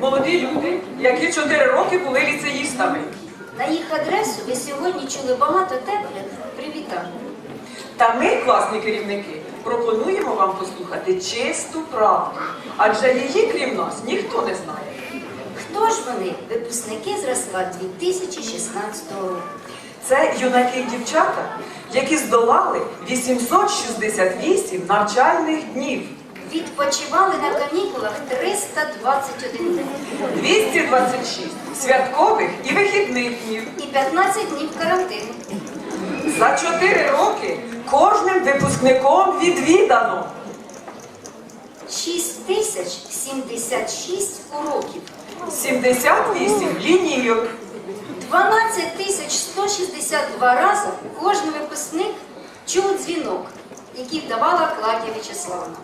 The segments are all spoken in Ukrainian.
молоді люди, які 4 роки були ліцеїстами. На їх адресу ви сьогодні чули багато теплих привітань. Та ми, класні керівники, пропонуємо вам послухати чисту правду, адже її, крім нас, ніхто не знає. Хто ж вони, випускники зразка 2016 року? Це юнаки і дівчата, які здолали 868 навчальних днів, Відпочивали на канікулах 321 день 226 святкових і вихідних днів. і 15 днів карантину. За 4 роки кожним випускником відвідано 6076 уроків, 78 лінійок, 12162 рази кожен випускник чув дзвінок, який вдавала Клавдія В'ячеславовна.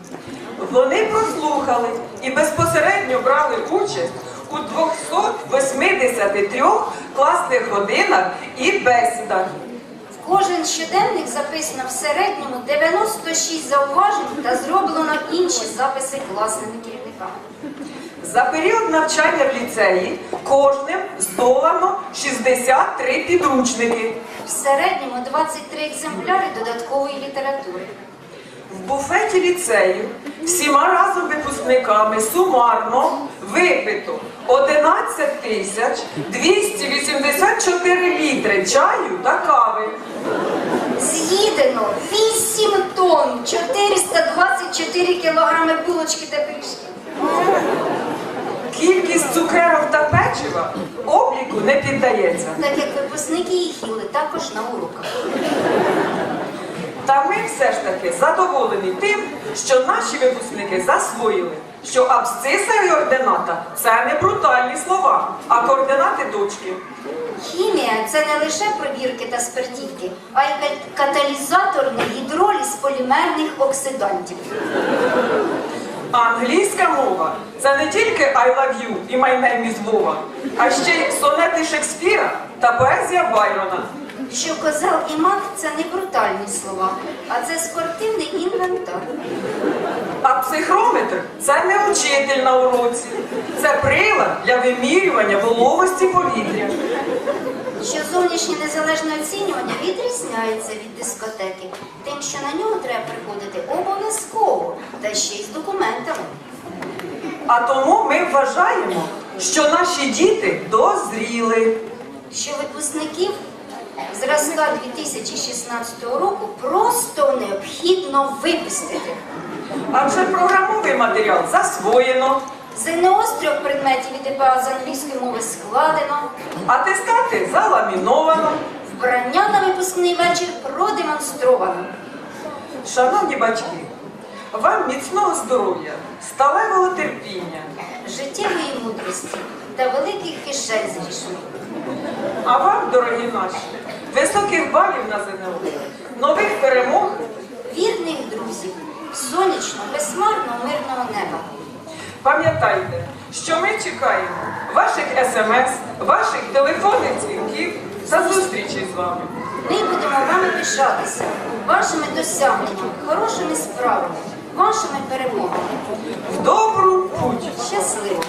Вони прослухали і безпосередньо брали участь у 283 класних годинах і бесідах. В кожен щоденник записано в середньому 96 зауважень та зроблено інші записи класними керівниками. За період навчання в ліцеї кожним здолано 63 підручники. В середньому 23 екземпляри додаткової літератури. В буфеті ліцею всіма разом випускниками сумарно випито 11 тисяч 284 літри чаю та кави. З'їдено 8 тонн 424 кілограми булочки та пиріжки. Кількість цукерок та печива обліку не піддається. Так як випускники їх їли також на уроках. Та ми все ж таки задоволені тим, що наші випускники засвоїли, що абсциса і ордината це не брутальні слова, а координати точки. Хімія це не лише пробірки та спиртівки, а й каталізаторний гідроліз полімерних оксидантів. Англійська мова це не тільки I love you і My name is Вова, а ще й сонети Шекспіра та поезія Байрона. Що козел і мак це не брутальні слова, а це спортивний інвентар. А психрометр це не учитель на уроці, це прилад для вимірювання вологості повітря. Що зовнішнє незалежне оцінювання відрізняється від дискотеки, тим, що на нього треба приходити обов'язково, та ще й з документами. А тому ми вважаємо, що наші діти дозріли. Що випускників зразка 2016 року просто необхідно випустити. Адже програмовий матеріал засвоєно, ЗНО з трьох предметів і ДПА з англійської мови складено, атестати заламіновано. вбрання на випускний вечір продемонстровано. Шановні батьки, вам міцного здоров'я, сталевого терпіння, життєвої мудрості та великих кишень зрішних. а вам, дорогі наші, високих балів на ЗНО, нових перемог вірних друзів, сонячного, безсмарного, мирного неба. Пам'ятайте, що ми чекаємо ваших смс, ваших телефонних дзвінків та зустрічей з вами. Ми будемо вами пишатися, вашими досягненнями, хорошими справами, вашими перемогами. В добру путь! Щасливо!